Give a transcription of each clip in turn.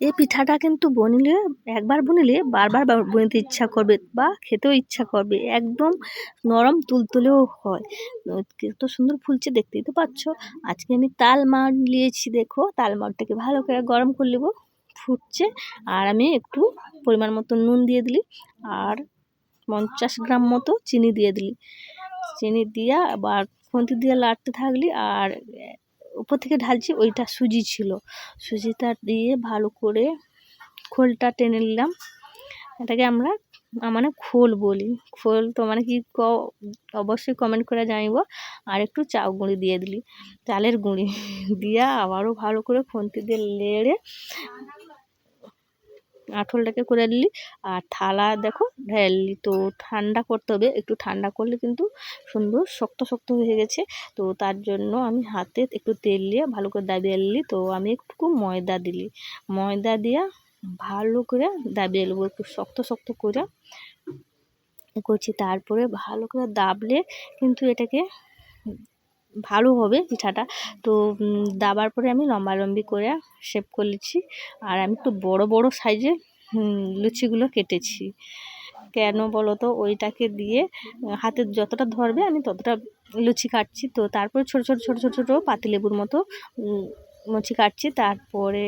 এই পিঠাটা কিন্তু বনিলে, একবার বনিলে বারবার বনিতে ইচ্ছা করবে বা খেতেও ইচ্ছা করবে। একদম নরম তুলতুলেও হয়। কত সুন্দর ফুলছে দেখতেই তো পাচ্ছ। আজকে আমি তাল মাড় নিয়েছি দেখো। তাল মাড়টাকে ভালো করে গরম করে নেব। ফুটছে। আর আমি একটু পরিমাণ মতো নুন দিয়ে দিলি। আর পঞ্চাশ গ্রাম মতো চিনি দিয়ে দিলি। চিনি দিয়া আবার খুন্তি দিয়ে লাড়তে থাকলি। আর উপর থেকে ঢালছি, ওইটা সুজি ছিল। সুজিটা দিয়ে ভালো করে খোলটা টেনে নিলাম। এটাকে আমরা মানে খোল বলি। খোল তো মানে কি ক, অবশ্যই কমেন্ট করে জানিব। আর একটু চাউ গুঁড়ি দিয়ে দিলি। চালের গুঁড়ি দিয়া আবারও ভালো করে খুন্তি দিয়ে লেড়ে আঁঠলটাকে করে নিলি। আর থালা দেখো ঢেললি তো ঠান্ডা করতে হবে। একটু ঠান্ডা করলে কিন্তু সুন্দর শক্ত শক্ত হয়ে গেছে। তো তার জন্য আমি হাতে একটু তেল দিয়ে ভালো করে দাবিয়ে নিলি। তো আমি একটু ময়দা দিলি। ময়দা দিয়া ভালো করে দাবিয়ে নেব, একটু শক্ত শক্ত করে। করছি। তারপরে ভালো করে দাবলে কিন্তু এটাকে ভালো হবে পিঠাটা। তো দাবার পরে আমি লম্বালম্বি করে শেপ করে নিচ্ছি। আর আমি একটু বড় বড় সাইজে লুচিগুলো কেটেছি। কেন বলো তো ওইটাকে দিয়ে হাতে যতটা ধরবে আমি ততটা লুচি কাটছি। তো, তারপরে ছোটো ছোটো ছোটো ছোটো ছোটো পাতিলেবুর মতো মুচি কাটছি। তারপরে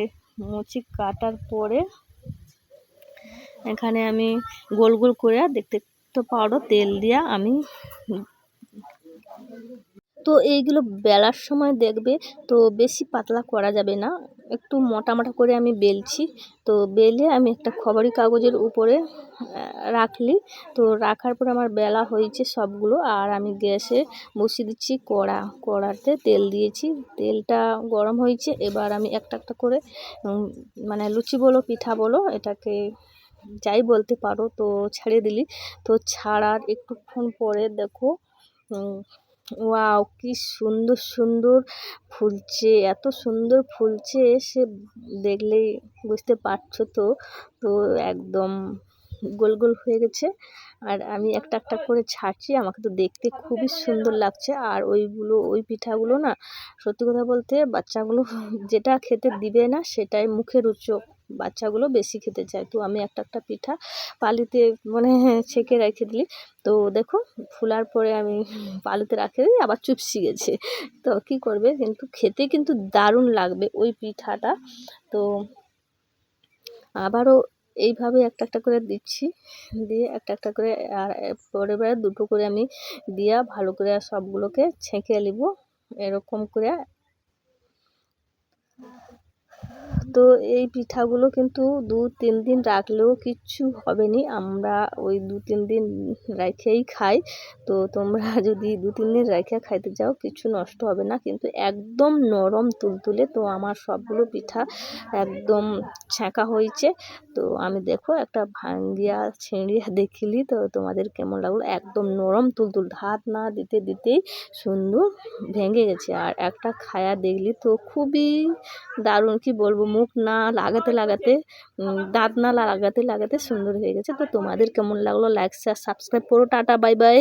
মুচি কাটার পরে এখানে আমি গোল গোল করে দেখতে তো পারো তেল দিয়া আমি তো এইগুলো বেলার সময় দেখবে, তো বেশি পাতলা করা যাবে না। একটু মোটা মোটা করে আমি বেলছি। তো বেলে আমি একটা খবরের কাগজের উপরে রাখলি। তো রাখার পর আমার বেলা হয়েছে সবগুলো আর আমি গ্যাসে বসিয়ে দিচ্ছি কড়া। কড়াতে তেল দিয়েছি। তেলটা গরম হয়েছে। এবার আমি একটা একটা করে মানে লুচি বলো, পিঠা বলো, এটাকে যাই বলতে পারো, তো ছেড়ে দিলি। তো ছাড়ার একটুক্ষণ পরে দেখো ওয়াও, কি সুন্দর সুন্দর ফুলছে, এত সুন্দর ফুলছে, সে দেখলেই বুঝতে পারছ তো। তো একদম গোল গোল হয়ে গেছে। আর আমি একটা একটা করে ছাড়ছি, আমাকে তো দেখতে খুবই সুন্দর লাগছে। আর ওইগুলো, ওই পিঠাগুলো না, সত্যি কথা বলতে বাচ্চাগুলো যেটা খেতে দিবে না, সেটাই মুখে রুচক বাচ্চাগুলো বেশি খেতে চায়। তো আমি একটা একটা পিঠা পালিতে মানে ছেঁকে রেখে দিলি। তো দেখো, ফুলার পরে আমি পালিতে রাখে দিই, আবার চুপসি গেছে। তো কি করবে? কিন্তু খেতে কিন্তু দারুণ লাগবে ওই পিঠাটা। তো আবারও এইভাবে একটা একটা করে দিচ্ছি। দিয়ে একটা একটা করে আর পরে পরে দুটো করে আমি দিয়া ভালো করে সবগুলোকে ছেঁকে নিব। এরকম করে তো এই পিঠাগুলো কিন্তু দু, তিন দিন রাখলেও কিচ্ছু হবে নি আমরা ওই দু, তিন দিন রেখেই খাই। তো তোমরা যদি দু, তিন দিন রেখে খাইতে যাও কিছু নষ্ট হবে না। কিন্তু একদম নরম তুলতুলে তো আমার সবগুলো পিঠা একদম ছ্যাঁকা হয়েছে। তো আমি দেখো একটা ভাঙ্গিয়া ছিঁড়িয়া দেখিলি তো তোমাদের কেমন লাগল? একদম নরম তুলতুল, ধাত না দিতে দিতেই সুন্দর ভেঙে গেছে। আর একটা খায়া দেখলি তো খুবই দারুণ, কি বলব? মুখ না লাগাতে লাগাতে দাঁত না লাগাতে লাগাতে সুন্দর হয়ে গেছে। তো তোমাদের কেমন লাগল? লাইক শেয়ার সাবস্ক্রাইব করো। Tata bye bye